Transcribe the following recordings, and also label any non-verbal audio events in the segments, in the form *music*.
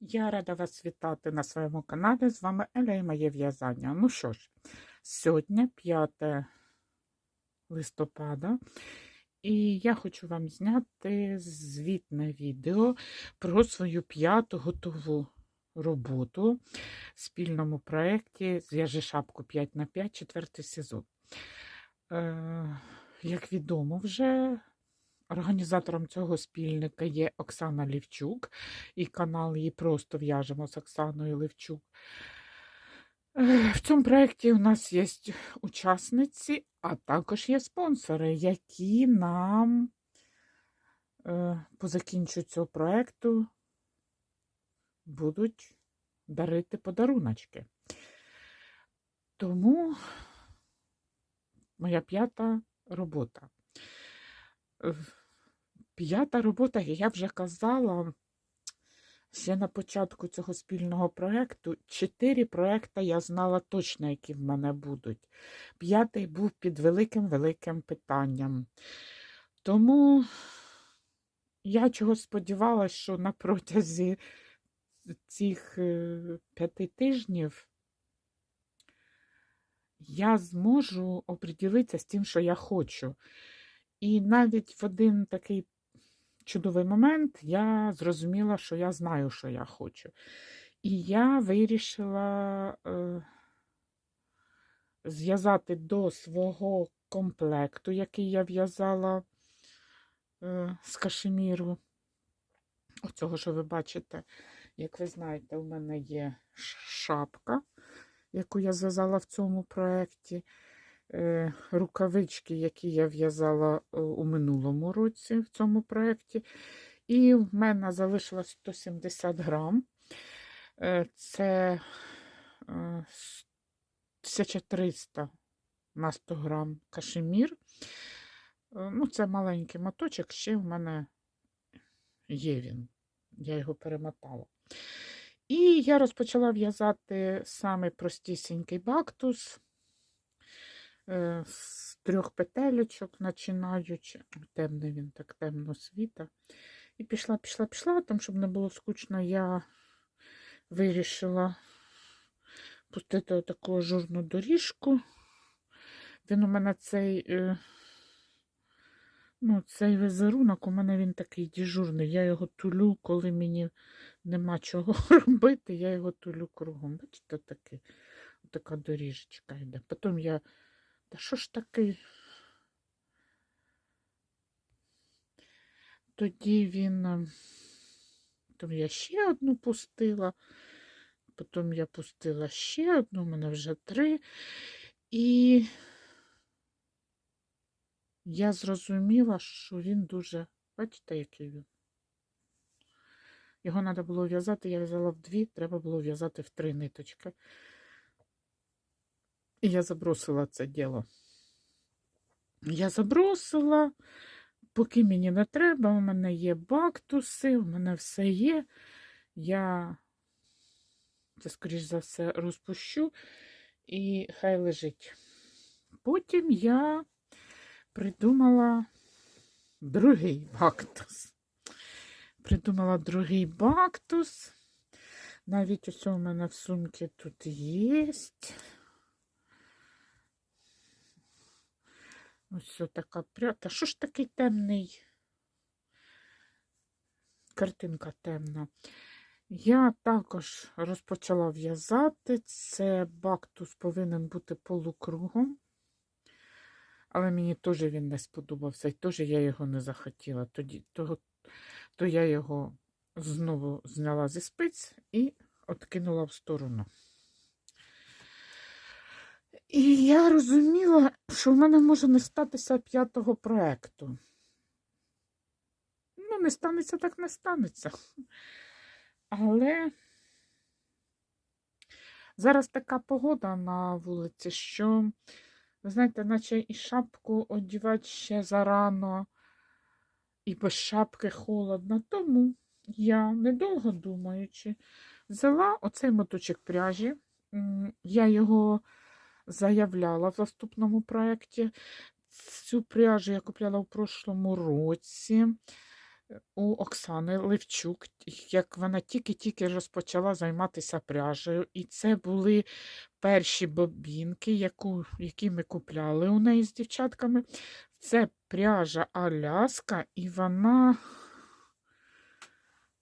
Я рада вас вітати на своєму каналі. З вами Еля і моє в'язання. Ну що ж, сьогодні 5 листопада, і я хочу вам зняти звітне відео про свою п'яту готову роботу в спільному проєкті Зв'яжи шапку 5 на 5 четвертий сезон. Е, як відомо вже, Організатором цього спільника є Оксана Лівчук, і канал її просто в'яжемо з Оксаною Левчук. Е, В цьому проєкті у нас є учасниці, а також є спонсори, які нам е, по закінчу цього проєкту будуть дарити подаруночки. Тому моя п'ята робота. Е, П'ята робота, я вже казала ще на початку цього спільного проєкту. Чотири проєкти я знала точно, які в мене будуть. П'ятий був під великим-великим питанням. Тому я чого сподівалася, що на протязі цих е, п'яти тижнів я зможу оприділитися з тим, що я хочу. І навіть в один такий чудовий момент я зрозуміла, що я знаю, що я хочу. І я вирішила е, зв'язати до свого комплекту, який я в'язала е, з кашеміру. Оцього, що ви бачите, як ви знаєте, у мене є шапка, яку я зв'язала в цьому проєкті. Е, рукавички, які я в'язала е, у минулому році в цьому проєкті. І в мене залишилось 170 грам. Е, це 1300 на 100 грам кашемір. Ну, Це маленький моточок, ще в мене є він. Я його перемотала. І я розпочала в'язати саме простісінький бактус. Е, з трьох петелечок, починаючи, темний він так темно світа. І пішла, пішла, пішла, там, щоб не було скучно, я вирішила пустити таку ажурну доріжку. Він у мене цей, е, ну, цей візерунок, у мене він такий діжурний. Я його тулю, коли мені нема чого *laughs* робити, я його тулю кругом. Бачите, такий, така доріжечка йде. Потім я та що ж таке? Тоді він, е, потім я ще одну пустила, потім я пустила ще одну, у мене вже три. І я зрозуміла, що він дуже, бачите, який він. Його треба було в'язати, я в'язала в дві, треба було в'язати в три ниточки. І я забросила це діло. Я забросила, поки мені не треба, у мене є бактуси, у мене все є. Я це, скоріш за все, розпущу і хай лежить. Потім я придумала другий бактус. Придумала другий бактус. Навіть ось у мене в сумці тут є. Ось така прята. Що ж такий темний? Картинка темна. Я також розпочала в'язати. Це бактус повинен бути полукругом. Але мені теж він не сподобався, і теж я його не захотіла. Тоді, то, то я його знову зняла зі спиць і откинула в сторону. І я розуміла, що в мене може не статися п'ятого проєкту. Ну, не станеться, так не станеться. Але зараз така погода на вулиці, що, ви знаєте, наче і шапку одівати ще зарано, і без шапки холодно. Тому я, недовго думаючи, взяла оцей моточок пряжі. Я його заявляла в наступному проєкті. Цю пряжу я купляла в прошлому році. у Оксани Левчук, як вона тільки-тільки розпочала займатися пряжею, і це були перші бобінки, яку, які ми купляли у неї з дівчатками. Це пряжа Аляска, і вона,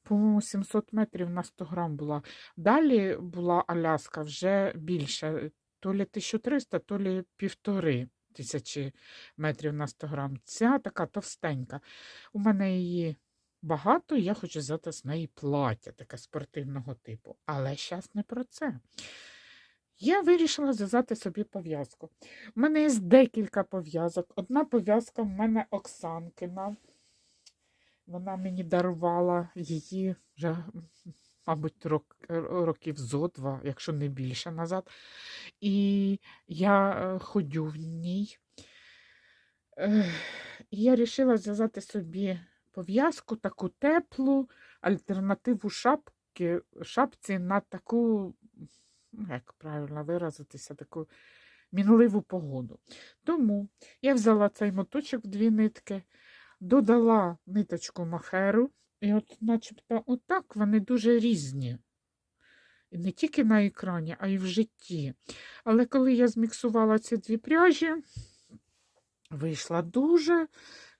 по-моєму, 700 метрів на 100 грам була. Далі була Аляска вже більше, то лі 1300, то лі півтори тисячі метрів на 100 грам. Ця така товстенька. У мене її багато, я хочу взяти з неї плаття таке спортивного типу. Але зараз не про це. Я вирішила зв'язати собі пов'язку. У мене є декілька пов'язок. Одна пов'язка в мене Оксанкина. Вона мені дарувала її вже, мабуть, рок, років зо два, якщо не більше назад. І я е, ходю в ній. І я вирішила зв'язати собі пов'язку, таку теплу, альтернативу шапки, шапці на таку, ну, як правильно виразитися, таку мінливу погоду. Тому я взяла цей моточок в дві нитки, додала ниточку махеру, і от начебто отак вони дуже різні. І не тільки на екрані, а й в житті. Але коли я зміксувала ці дві пряжі, вийшла дуже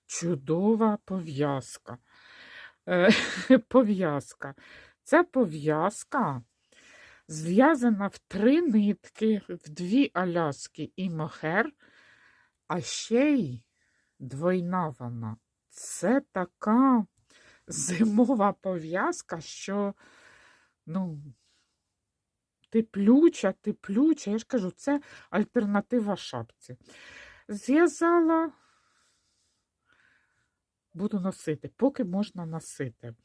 чудова пов'язка. Е, *laughs* пов'язка. Ця пов'язка зв'язана в три нитки, в дві аляски і мохер, а ще й двойна вона. Це така зимова пов'язка, що, ну, теплюча, теплюча. Я ж кажу, це альтернатива шапці. Зв'язала, буду носити, поки можна носити.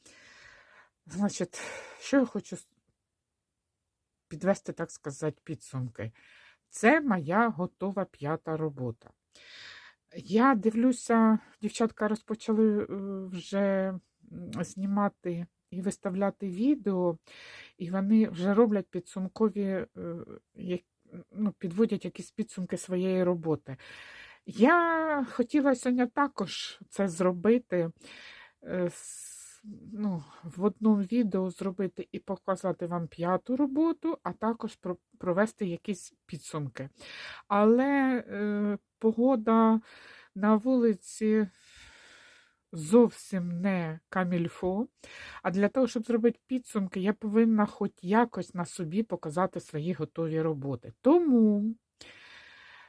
Значить, що я хочу підвести, так сказати, підсумки. Це моя готова п'ята робота. Я дивлюся, дівчатка розпочали е, вже знімати і виставляти відео, і вони вже роблять підсумкові, е, ну, підводять якісь підсумки своєї роботи. Я хотіла сьогодні також це зробити. е, Ну, в одному відео зробити і показати вам п'яту роботу, а також провести якісь підсумки. Але е, погода на вулиці зовсім не камільфо. А для того, щоб зробити підсумки, я повинна хоч якось на собі показати свої готові роботи. Тому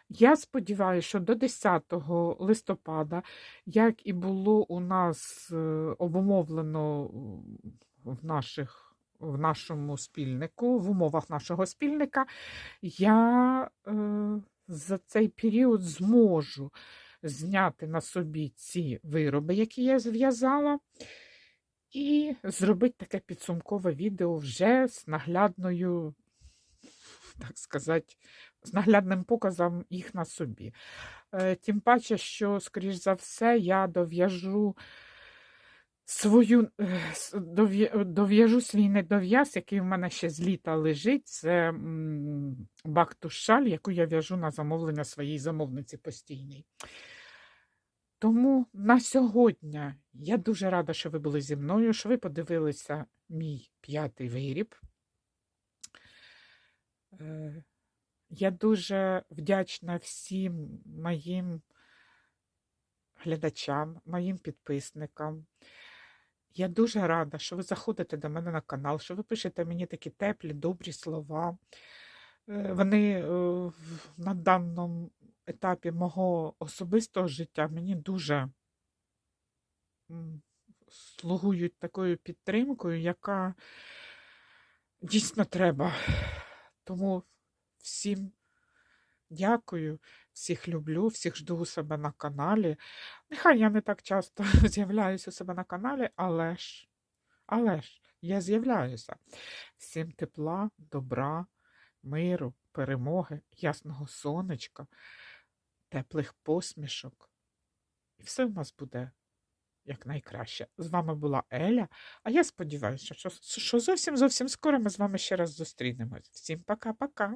я сподіваюся, що до 10 листопада, як і було у нас е, обумовлено в наших. В нашому спільнику, в умовах нашого спільника, я е, за цей період зможу зняти на собі ці вироби, які я зв'язала, і зробити таке підсумкове відео вже з наглядною, так сказати, з наглядним показом їх на собі. Е, Тим паче, що, скоріш за все, я дов'яжу свою е, дов'яжу свій недов'яз, який в мене ще з літа лежить. Це м, бактус-шаль, яку я в'яжу на замовлення своїй замовниці постійній. Тому на сьогодні я дуже рада, що ви були зі мною, що ви подивилися мій п'ятий виріб. Е, Я дуже вдячна всім моїм глядачам, моїм підписникам. Я дуже рада, що ви заходите до мене на канал, що ви пишете мені такі теплі, добрі слова. Е, Вони е, на даному етапі мого особистого життя мені дуже слугують такою підтримкою, яка дійсно треба. Тому всім дякую, всіх люблю, всіх жду у себе на каналі. Нехай я не так часто *laughs* з'являюся у себе на каналі, але ж, але ж я з'являюся. Всім тепла, добра, миру, перемоги, ясного сонечка, теплих посмішок. І все в нас буде якнайкраще. З вами була Еля, а я сподіваюся, що, що зовсім зовсім скоро ми з вами ще раз зустрінемось. Всім пока-пока.